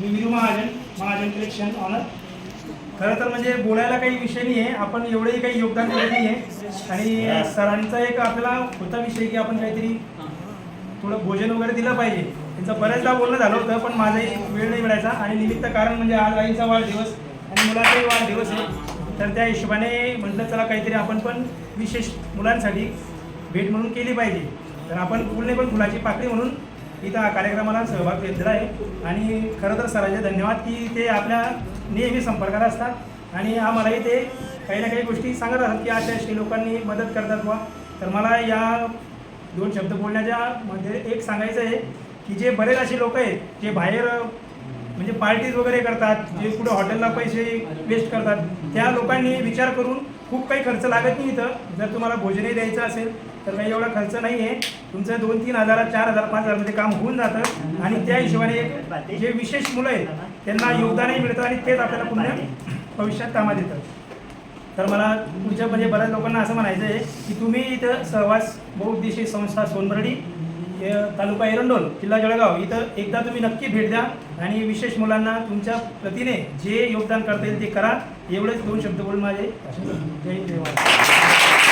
मी Viru Mahajan Mahajan collection owner खरं तर म्हणजे बोलायला काही विषय नाही आहे आपण एवढंही काही योगदान करत नाही आहे आणि सरांचा एक आपल्याला होता विषय की आपण काहीतरी थोडं भोजन वगैरे दिलं पाहिजे. त्यांचं बऱ्याचदा बोलणं झालं होतं पण माझाही वेळ नाही मिळायचा. आणि निमित्त कारण म्हणजे आज आईचा वाढदिवस आणि मुलाचाही वाढदिवस आहे. तर त्या हिशोबाने म्हटलं चला काहीतरी आपण पण विशेष मुलांसाठी भेट म्हणून केली पाहिजे. तर आपण फुलने पण फुलाची पाकळी म्हणून इथं हा कार्यक्रमाला सहभाग घेतलेला आहे. आणि खरं तर सरांचे धन्यवाद की ते आपल्या नेहमी संपर्कात असतात. आणि आम्हालाही ते काही ना काही गोष्टी सांगत असतात की अशा अशी लोकांनी मदत करतात बा तर मला या दोन शब्द बोलण्याच्या मध्ये एक सांगायचं आहे की जे बरेच असे लोक आहेत जे बाहेर म्हणजे पार्टीज वगैरे करतात जे कुठे हॉटेलला पैसे वेस्ट करतात त्या लोकांनी विचार करून खूप काही खर्च लागत नाही इथं. जर तुम्हाला भोजनही द्यायचं असेल तर काही एवढा खर्च नाही आहे तुमचं दोन तीन हजार चार हजार पाच हजारमध्ये काम होऊन जातं. आणि त्या हिशोबाने एक जे विशेष मुलं आहेत त्यांना योगदानही मिळतं आणि तेच आपल्याला पुन्हा भविष्यात कामात येतं. तर मला पुढच्या म्हणजे बऱ्याच लोकांना असं म्हणायचं आहे की तुम्ही इथं सहवास बहुउद्देशीय संस्था सोनबर्डी ते तालुका एरंडोल किल्ला जळगाव इथं एकदा तुम्ही नक्की भेट द्या आणि विशेष मुलांना तुमच्या प्रतीने जे योगदान करता येईल ते करा. एवढेच दोन शब्द बोलून माझे. जय हिंद, जय